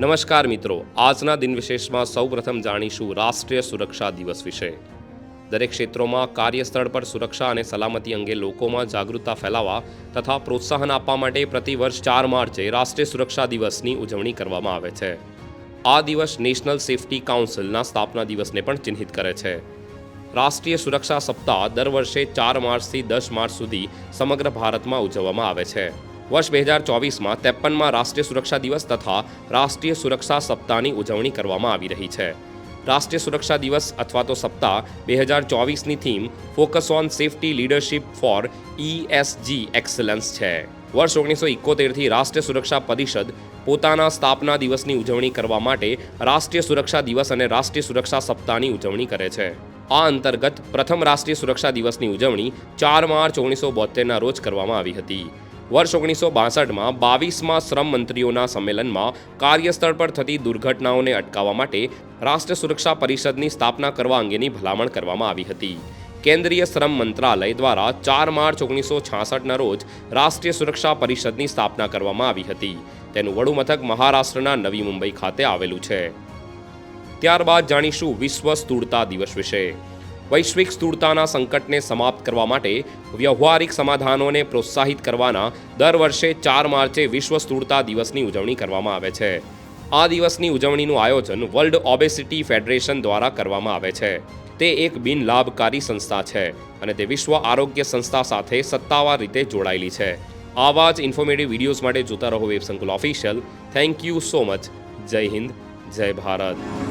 નમસ્કાર મિત્રો. આજના દિન વિશેષમાં સૌપ્રથમ જાણીશું રાષ્ટ્રીય સુરક્ષા દિવસ વિશે. દરેક ક્ષેત્રોમાં કાર્યસ્થળ પર સુરક્ષા અને સલામતી અંગે લોકોમાં જાગૃતતા ફેલાવવા તથા પ્રોત્સાહન આપવા માટે પ્રતિવર્ષ ચાર માર્ચે રાષ્ટ્રીય સુરક્ષા દિવસની ઉજવણી કરવામાં આવે છે. આ દિવસ નેશનલ સેફ્ટી કાઉન્સિલના સ્થાપના દિવસને પણ ચિહ્નિત કરે છે. રાષ્ટ્રીય સુરક્ષા સપ્તાહ દર વર્ષે ચાર માર્ચથી દસ માર્ચ સુધી સમગ્ર ભારતમાં ઉજવવામાં આવે છે. વર્ષ બે હજાર ચોવીસમાં ત્રેપનમાં રાષ્ટ્રીય સુરક્ષા દિવસ તથા રાષ્ટ્રીય સુરક્ષા સપ્તાહની ઉજવણી કરવામાં આવી રહી છે. રાષ્ટ્રીય સુરક્ષા દિવસ અથવા તો સપ્તાહ બે હજાર ચોવીસની theme focus on safety leadership for ESG excellence છે. વર્ષ ઓગણીસો ઇકોતેરથી રાષ્ટ્રીય સુરક્ષા પરિષદ પોતાના સ્થાપના દિવસની ઉજવણી કરવા માટે રાષ્ટ્રીય સુરક્ષા દિવસ અને રાષ્ટ્રીય સુરક્ષા સપ્તાહની ઉજવણી કરે છે. આ અંતર્ગત પ્રથમ રાષ્ટ્રીય સુરક્ષા દિવસની ઉજવણી ચાર માર્ચ ઓગણીસો બોતેરના રોજ કરવામાં આવી હતી. વર્ષ ઓગણીસો બાસઠમાં બાવીસમાં શ્રમ મંત્રીઓના સંમેલનમાં કાર્યસ્થળ પર થતી દુર્ઘટનાઓને અટકાવવા માટે રાષ્ટ્રીય સુરક્ષા પરિષદની સ્થાપના કરવા અંગેની ભલામણ કરવામાં આવી હતી. કેન્દ્રીય શ્રમ મંત્રાલય દ્વારા ચાર માર્ચ ઓગણીસો છાસઠના રોજ રાષ્ટ્રીય સુરક્ષા પરિષદની સ્થાપના કરવામાં આવી હતી. તેનું વડું મથક મહારાષ્ટ્રના નવી મુંબઈ ખાતે આવેલું છે. ત્યારબાદ જાણીશું વિશ્વ સ્થૂળતા દિવસ વિશે. વૈશ્વિક સ્થૂળતાના સંકટને સમાપ્ત કરવા માટે વ્યવહારિક સમાધાનોને પ્રોત્સાહિત કરવાના દર વર્ષે ચાર માર્ચે વિશ્વ સ્થૂળતા દિવસની ઉજવણી કરવામાં આવે છે. આ દિવસની ઉજવણીનું આયોજન વર્લ્ડ ઓબેસિટી ફેડરેશન દ્વારા કરવામાં આવે છે. તે એક બિન લાભકારી સંસ્થા છે અને તે વિશ્વ આરોગ્ય સંસ્થા સાથે સત્તાવાર રીતે જોડાયેલી છે. આવા જ ઇન્ફોર્મેટિવ વિડીયોઝ માટે જોતા રહો web Sankul official. Thank you so much. જય હિન્દ. જય ભારત.